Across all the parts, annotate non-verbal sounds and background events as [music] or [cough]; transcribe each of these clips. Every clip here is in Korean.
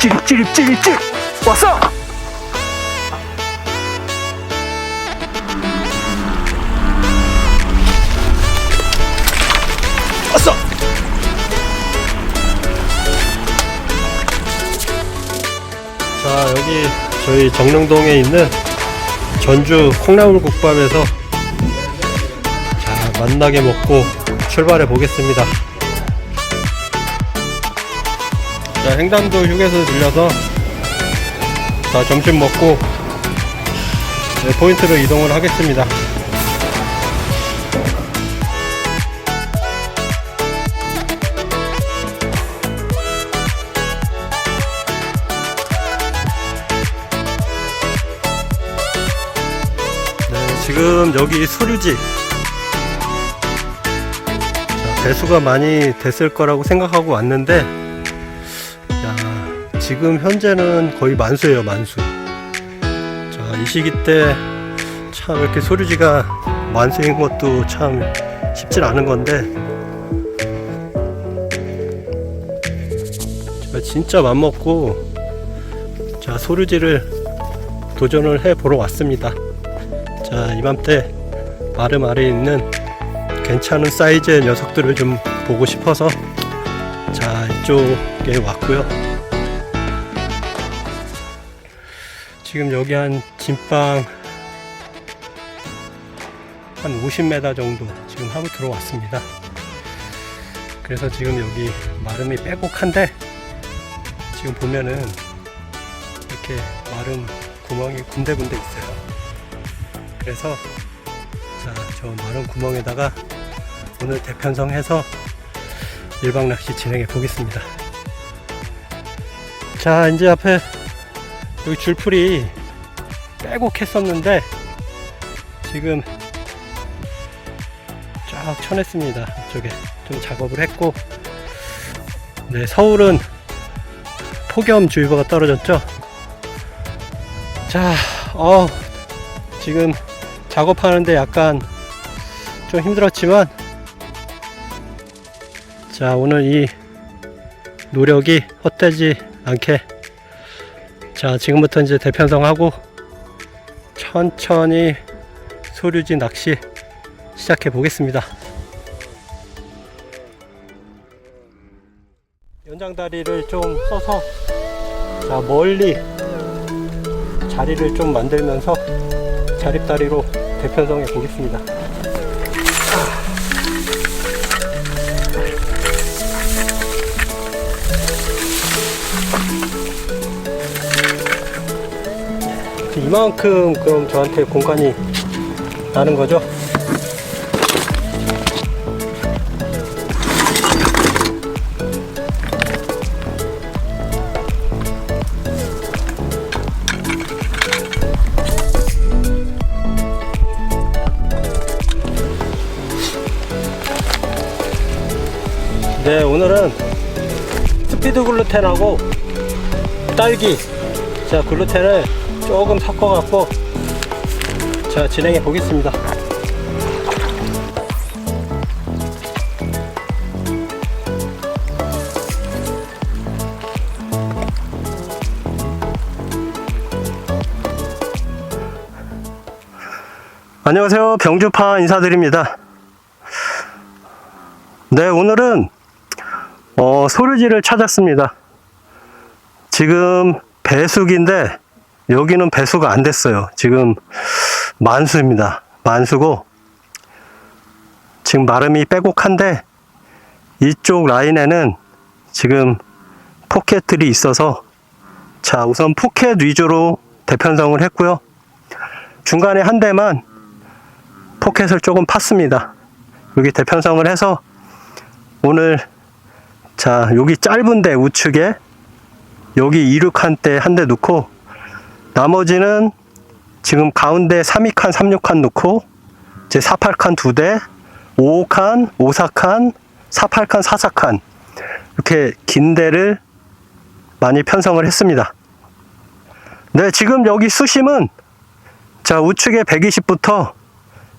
찌릿 찌릿 찌릿 찌릿. 왔어! 왔어! 자 여기 저희 정릉동에 있는 전주 콩나물 국밥에서 자 만나게 먹고 출발해 보겠습니다 자 횡단도 휴게소 들려서 자 점심 먹고 네, 포인트로 이동을 하겠습니다. 네, 지금 여기 소류지. 자, 배수가 많이 됐을 거라고 생각하고 왔는데 야, 지금 현재는 거의 만수예요 만수. 자, 이 시기 때 참 이렇게 소류지가 만수인 것도 참 쉽진 않은 건데. 제가 진짜 맘먹고 자 소류지를 도전을 해 보러 왔습니다. 자 이맘때 마름 아래에 있는 괜찮은 사이즈의 녀석들을 좀 보고 싶어서 자 이쪽에 왔고요 지금 여기 한 진방 한 50m 정도 지금 하고 들어왔습니다 그래서 지금 여기 마름이 빼곡한데 지금 보면은 이렇게 마름 구멍이 군데군데 있어요 그래서 자, 저 마른 구멍에다가 오늘 대편성해서 일박 낚시 진행해 보겠습니다. 자, 이제 앞에 여기 줄풀이 빼곡했었는데 지금 쫙 쳐냈습니다. 이쪽에 좀 작업을 했고 네, 서울은 폭염주의보가 떨어졌죠. 자, 어, 지금 작업하는데 약간 좀 힘들었지만 자 오늘 이 노력이 헛되지 않게 자 지금부터 이제 대편성하고 천천히 소류지 낚시 시작해 보겠습니다 연장다리를 좀 써서 자 멀리 자리를 좀 만들면서 자립다리로 대편성해 보겠습니다. 이만큼 그럼 저한테 공간이 나는 거죠? 네, 오늘은 스피드 글루텐하고 딸기, 자, 글루텐을 조금 섞어갖고, 자, 진행해 보겠습니다. 안녕하세요. 병주파 인사드립니다. 네, 오늘은 어, 소류지를 찾았습니다. 지금 배수기인데 여기는 배수가 안 됐어요. 지금 만수입니다. 만수고 지금 마름이 빼곡한데 이쪽 라인에는 지금 포켓들이 있어서 자 우선 포켓 위주로 대편성을 했고요. 중간에 한 대만 포켓을 조금 팠습니다. 여기 대편성을 해서 오늘 자 여기 짧은데 우측에 여기 이륙한 때 한대 넣고 나머지는 지금 가운데 3위칸 36칸 넣고 이제 48칸 두대 5칸 54칸 48칸 44칸 이렇게 긴 대를 많이 편성을 했습니다 네 지금 여기 수심은 자 우측에 120부터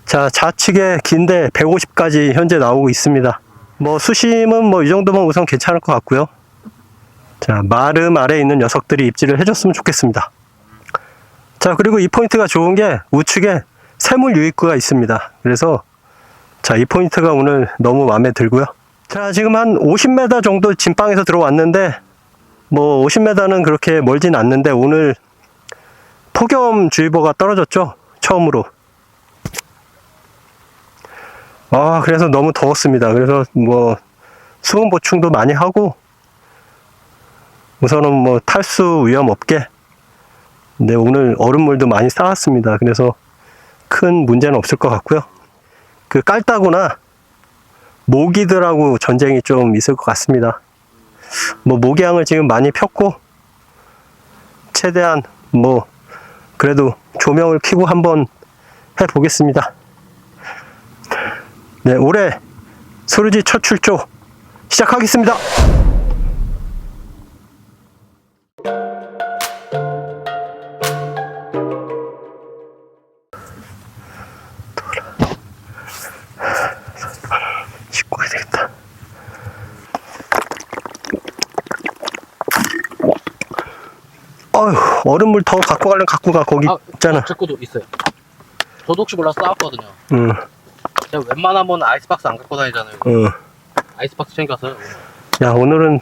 자 좌측에 긴데 150까지 현재 나오고 있습니다 뭐 수심은 뭐 이 정도면 우선 괜찮을 것 같고요. 자, 마름 아래에 있는 녀석들이 입질을 해줬으면 좋겠습니다. 자, 그리고 이 포인트가 좋은 게 우측에 세물 유입구가 있습니다. 그래서 자, 이 포인트가 오늘 너무 마음에 들고요. 자, 지금 한 50m 정도 진방에서 들어왔는데 뭐 50m는 그렇게 멀진 않는데 오늘 폭염주의보가 떨어졌죠. 처음으로. 아, 그래서 너무 더웠습니다. 그래서 뭐 수분 보충도 많이 하고 우선은 뭐 탈수 위험 없게 근데 오늘 얼음물도 많이 쌓았습니다. 그래서 큰 문제는 없을 것 같고요. 그 깔따구나 모기들하고 전쟁이 좀 있을 것 같습니다. 뭐 모기향을 지금 많이 폈고 최대한 뭐 그래도 조명을 켜고 한번 해 보겠습니다. 네, 올해 소르지 첫 출조 시작하겠습니다. 얼음물 더 갖고 가려면 갖고 가. 거기 있잖아. 제 것도 있어요. 저도 혹시 몰라 싸웠거든요. 응, 제가 웬만하면 아이스박스 안 갖고 다니잖아요. 응. 아이스박스 챙겼어요. 야, 오늘은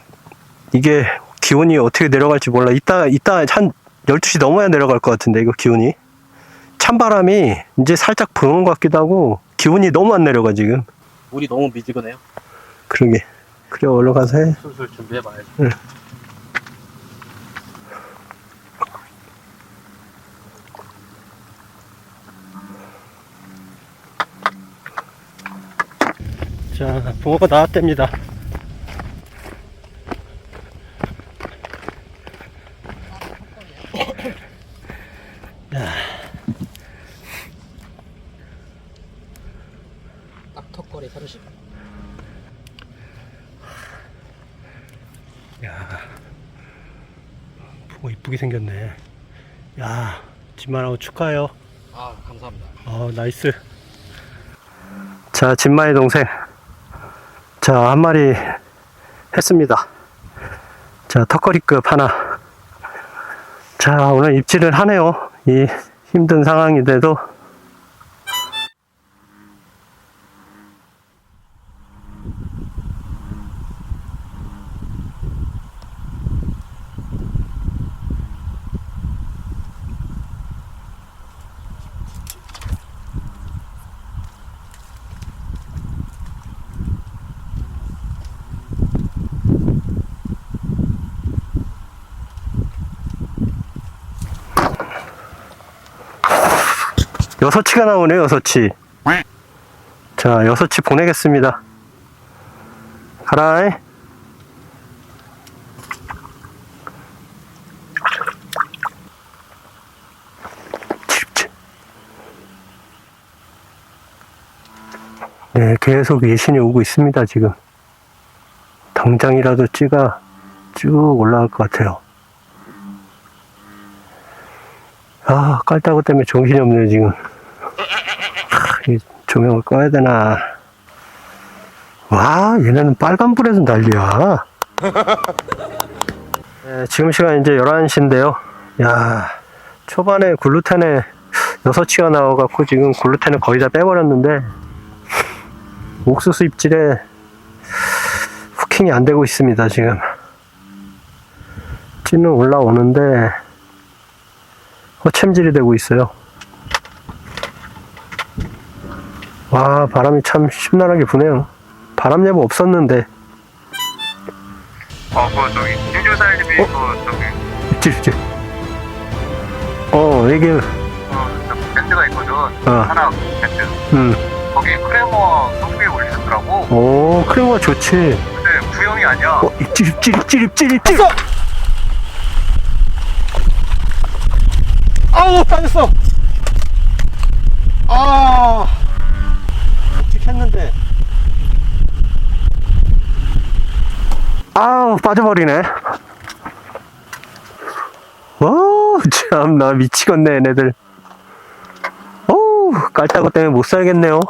이게 기온이 어떻게 내려갈지 몰라. 이따, 이따 한 12시 넘어야 내려갈 것 같은데, 이거 기온이. 찬바람이 이제 살짝 부는 것 같기도 하고, 기온이 너무 안 내려가, 지금. 물이 너무 미지근해요. 그러게. 그래, 얼른 가서 해. 슬슬 준비해봐야지. 자, 붕어가 나왔답니다. 딱 턱걸이 30. 야, 붕어 이쁘게 생겼네. 야, 진만하고 축하해요. 아 감사합니다. 어, 나이스. 자, 진마의 동생. 자, 한 마리 했습니다. 자, 턱걸이급 하나. 자, 오늘 입질을 하네요. 이 힘든 상황인데도. 여섯치가 나오네, 여섯치. 자, 여섯치 보내겠습니다. 가라이. 네, 계속 예신이 오고 있습니다, 지금. 당장이라도 찌가 쭉 올라갈 것 같아요. 아, 깔따구 때문에 정신이 없네요, 지금. 조명을 꺼야 되나. 와, 얘네는 빨간불에서 난리야. [laughs] 네, 지금 시간 이제 11시인데요. 야, 초반에 글루텐에 6치가 나와갖고 지금 글루텐을 거의 다 빼버렸는데, 옥수수 입질에 후킹이 안 되고 있습니다, 지금. 찌는 올라오는데, 허챔질이 되고 있어요. 와, 바람이 참 심란하게 부네요. 바람 예보 없었는데, 어, 그 저기 김주사님이 어? 그 저기 입질, 입질. 어, 이게, 그저 밴드가 있거든. 어, 하나 밴드. 음, 거기 크레머 소프에 올리셨더라고. 오, 크레모가 좋지. 근데 구형이 아니야. 어, 입질, 입질, 입질, 입질, 입질! 아우, 빠졌어! 아, 찍혔는데. 빠져버리네. 오, 참, 나 미치겠네, 얘네들. 오, 깔따구 때문에 못 살겠네요.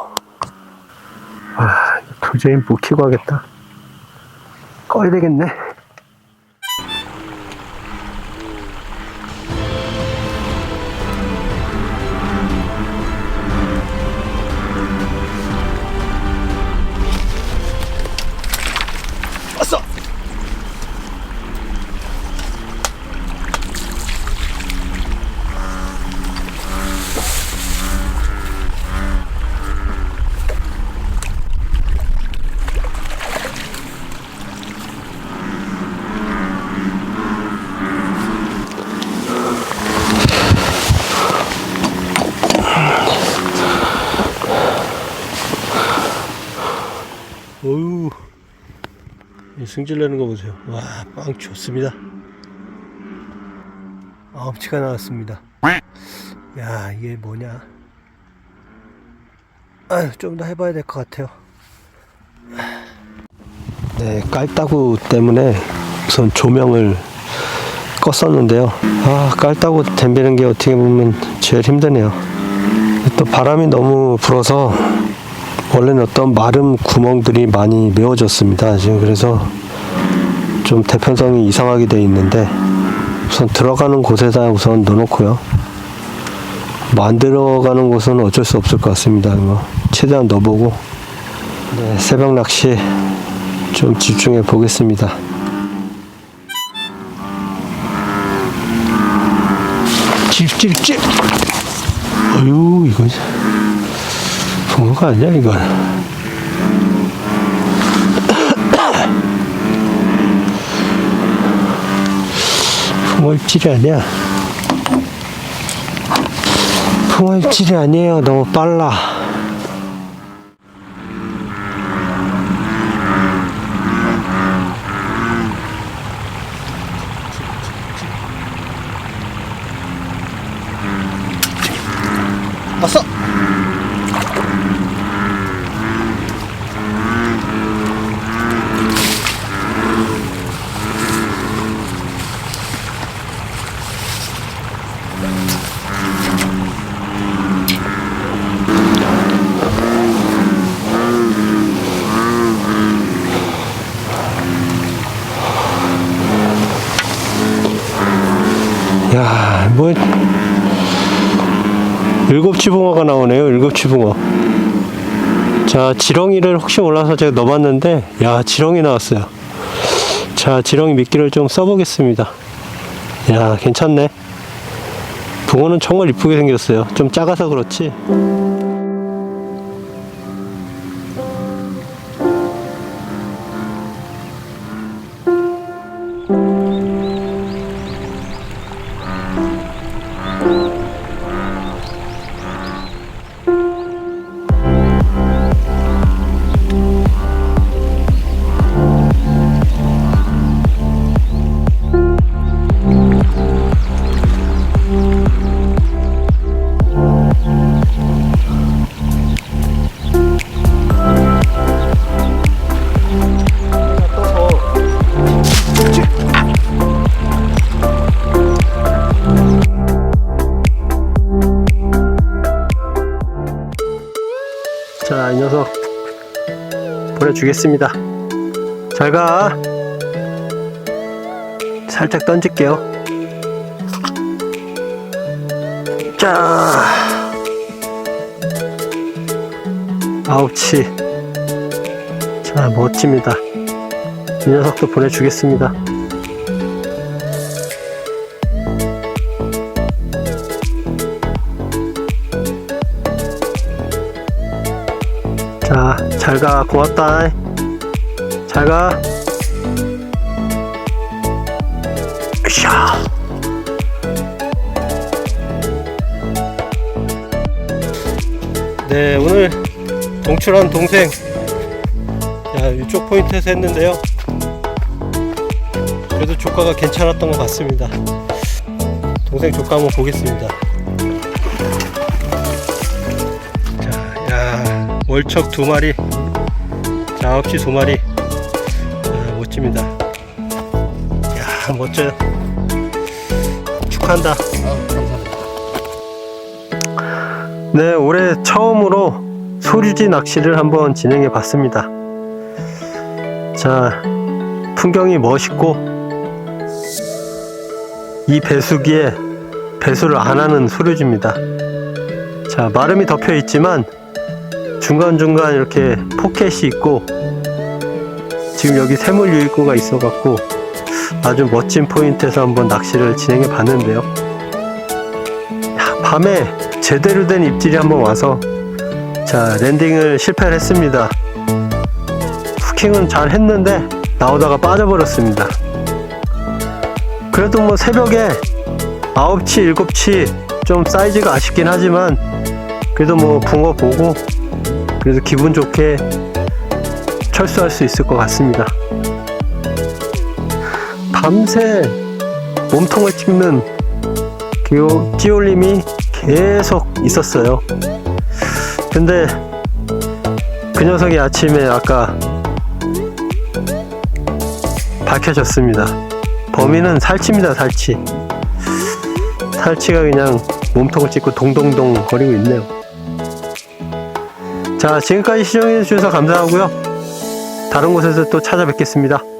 아, 도저히 못 키고 하겠다. 꺼야 되겠네. 이 승질 내는 거 보세요. 와, 빵 좋습니다. 아홉치가 나왔습니다. 야, 이게 뭐냐? 아유, 좀더 해봐야 될 것 같아요. 네, 깔따구 때문에 우선 조명을 껐었는데요. 아, 깔따구 댐비는 게 어떻게 보면 제일 힘드네요. 또 바람이 너무 불어서 원래는 어떤 마름 구멍들이 많이 메워졌습니다. 지금 그래서 좀 대편성이 이상하게 돼 있는데 우선 들어가는 곳에다 우선 넣어놓고요. 뭐안 들어가는 곳은 어쩔 수 없을 것 같습니다. 뭐 최대한 넣어보고 네, 새벽 낚시 좀 집중해 보겠습니다. 찝찝찝. 어유 이거 붕어가 아니야 이건. 붕어 입질이 아니야. 붕어 입질이 아니에요. 너무 빨라. 붕어가 나오네요. 일곱치 붕어. 자, 지렁이를 혹시 몰라서 제가 넣어봤는데, 야, 지렁이 나왔어요. 자, 지렁이 미끼를 좀 써보겠습니다. 야, 괜찮네. 붕어는 정말 이쁘게 생겼어요. 좀 작아서 그렇지. 주겠습니다. 잘 가. 살짝 던질게요. 자, 아홉치. 자, 멋집니다. 이 녀석도 보내주겠습니다. 잘 가. 고맙다. 잘 가. 으쌰. 네, 오늘 동출한 동생. 야, 이쪽 포인트에서 했는데요. 그래도 조과가 괜찮았던 것 같습니다. 동생 조과 한번 보겠습니다. 월척 두 마리, 자, 9시 두 마리. 아, 멋집니다. 야, 멋져요. 축하한다. 네, 올해 처음으로 소류지 낚시를 한번 진행해 봤습니다. 자, 풍경이 멋있고, 이 배수기에 배수를 안 하는 소류지입니다. 자, 마름이 덮여 있지만, 중간중간 이렇게 포켓이 있고, 지금 여기 새물 유입구가 있어 갖고, 아주 멋진 포인트에서 한번 낚시를 진행해 봤는데요. 야, 밤에 제대로 된 입질이 한번 와서 자 랜딩을 실패를 했습니다 후킹은 잘 했는데 나오다가 빠져버렸습니다 그래도 뭐 새벽에 9치 7치 좀 사이즈가 아쉽긴 하지만 그래도 뭐 붕어 보고 그래도 기분 좋게 철수할 수 있을 것 같습니다 밤새 몸통을 그 찌올림이 계속 있었어요. 근데 그 녀석이 아침에 아까 밝혀졌습니다. 범인은 살치입니다, 살치. 살치가 그냥 몸통을 찍고 동동동 거리고 있네요. 자, 지금까지 시청해주셔서 감사하고요. 다른 곳에서 또 찾아뵙겠습니다.